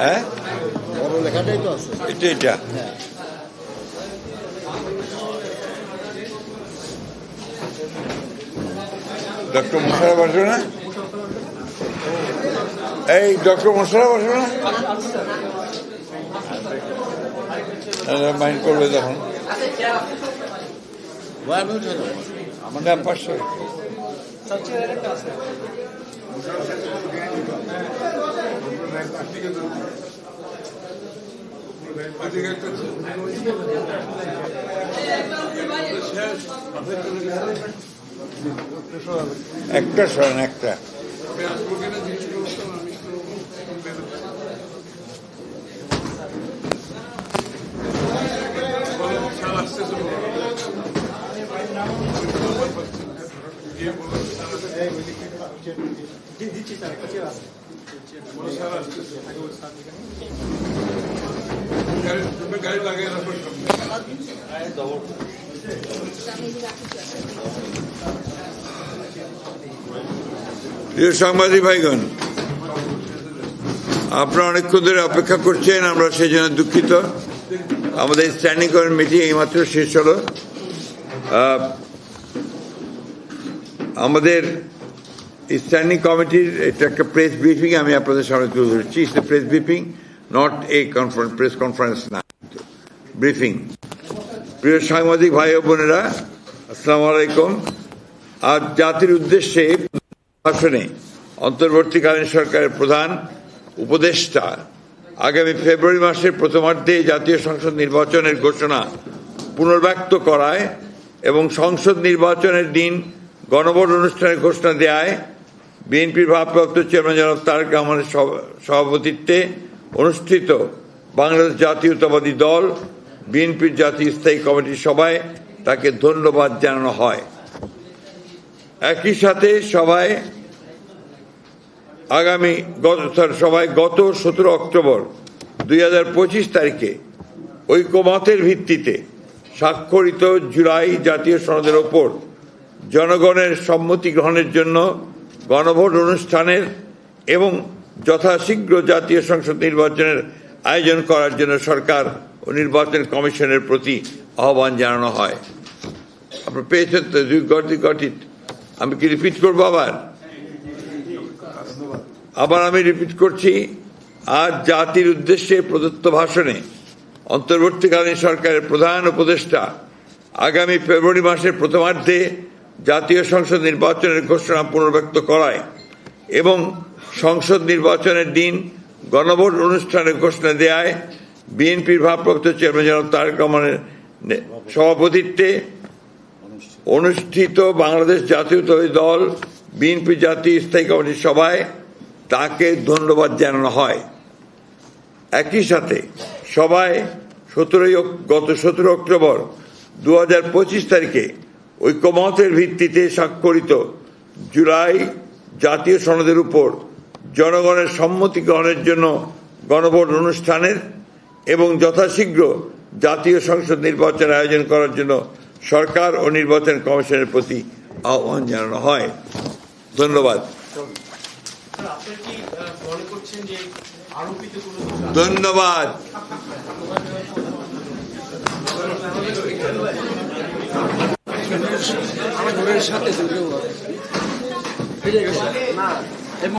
হ্যাঁ? বড় লেখাটাই তো আছে। এটা এটা? ডক্টর মোশারফ আসবে না? এই ডক্টর মোশারফ আসবে না? মাইন্ড করবে তখন। ওয়াই আমি উঠে যাব আমার সাংবাদিক ভাইগণ, আপনারা অনেকক্ষণ ধরে অপেক্ষা করছেন, আমরা সেই জন্য দুঃখিত। আমাদের স্ট্যান্ডিং কমিটি এইমাত্র শেষ হলো। আমাদের স্ট্যান্ডিং কমিটির এটা একটা প্রেস ব্রিফিং আমি আপনাদের সামনে তুলে ধরছি। Press briefing not a conference press conference না। ব্রিফিং প্রিয় সাংবাদিক ভাই ও বোনেরা, আসসালাম আলাইকুম। আজ জাতির উদ্দেশ্যে ভাষণে অন্তর্বর্তীকালীন সরকারের প্রধান উপদেষ্টা আগামী ফেব্রুয়ারি মাসের প্রথমার্ধে জাতীয় সংসদ নির্বাচনের ঘোষণা পুনর্ব্যক্ত করায় এবং সংসদ নির্বাচনের দিন গণভোট অনুষ্ঠানের ঘোষণা দেয় বিএনপির ভারপ্রাপ্ত চেয়ারম্যান জনাব তারেক রহমানের সভ- সভাপতিত্বে অনুষ্ঠিত বাংলাদেশ জাতীয়তাবাদী দল, বিএনপির জাতীয় স্থায়ী কমিটির সভায় তাকে ধন্যবাদ জানানো হয়। একই সাথে সবাই আগামী সবাই গত সতেরো অক্টোবর দুই হাজার পঁচিশ তারিখে ঐকমতের ভিত্তিতে স্বাক্ষরিত জুলাই জাতীয় সনদের ওপর জনগণের সম্মতি গ্রহণের জন্য গণভোট অনুষ্ঠানের এবং যথাশীঘ্র জাতীয় সংসদ নির্বাচনের আয়োজন করার জন্য সরকার ও নির্বাচন কমিশনের প্রতি আহ্বান জানানো হয়। আপনার পেয়েছেন তো দুই গঠিত। আমি কি রিপিট করব আবার? আবার আমি রিপিট করছি। আজ জাতির উদ্দেশ্যে প্রদত্ত ভাষণে অন্তর্বর্তীকালীন সরকারের প্রধান উপদেষ্টা আগামী ফেব্রুয়ারি মাসের প্রথমার্ধে জাতীয় সংসদ নির্বাচনের ঘোষণা পুনর্ব্যক্ত করায় এবং সংসদ নির্বাচনের দিন গণভোট অনুষ্ঠানের ঘোষণা দেয় বিএনপির ভারপ্রাপ্ত চেয়ারম্যান জনাব তারেক রহমানের সভাপতিত্বে অনুষ্ঠিত বাংলাদেশ জাতীয়তাবাদী দল, বিএনপি জাতীয় স্থায়ী কমিটির সভায় তাকে ধন্যবাদ জানানো হয়। একই সাথে সবাই সতেরোই গত সতেরো অক্টোবর দু হাজার পঁচিশ তারিখে ঐক্যমতের ভিত্তিতে স্বাক্ষরিত জুলাই জাতীয় সনদের উপর জনগণের সম্মতি গ্রহণের জন্য গণভোট অনুষ্ঠানের এবং যথাশীঘ্র জাতীয় সংসদ নির্বাচন আয়োজন করার জন্য সরকার ও নির্বাচন কমিশনের প্রতি আহ্বান জানানো হয়। ধন্যবাদ। ধন্যবাদ। আপনারা কি সাথে দুটো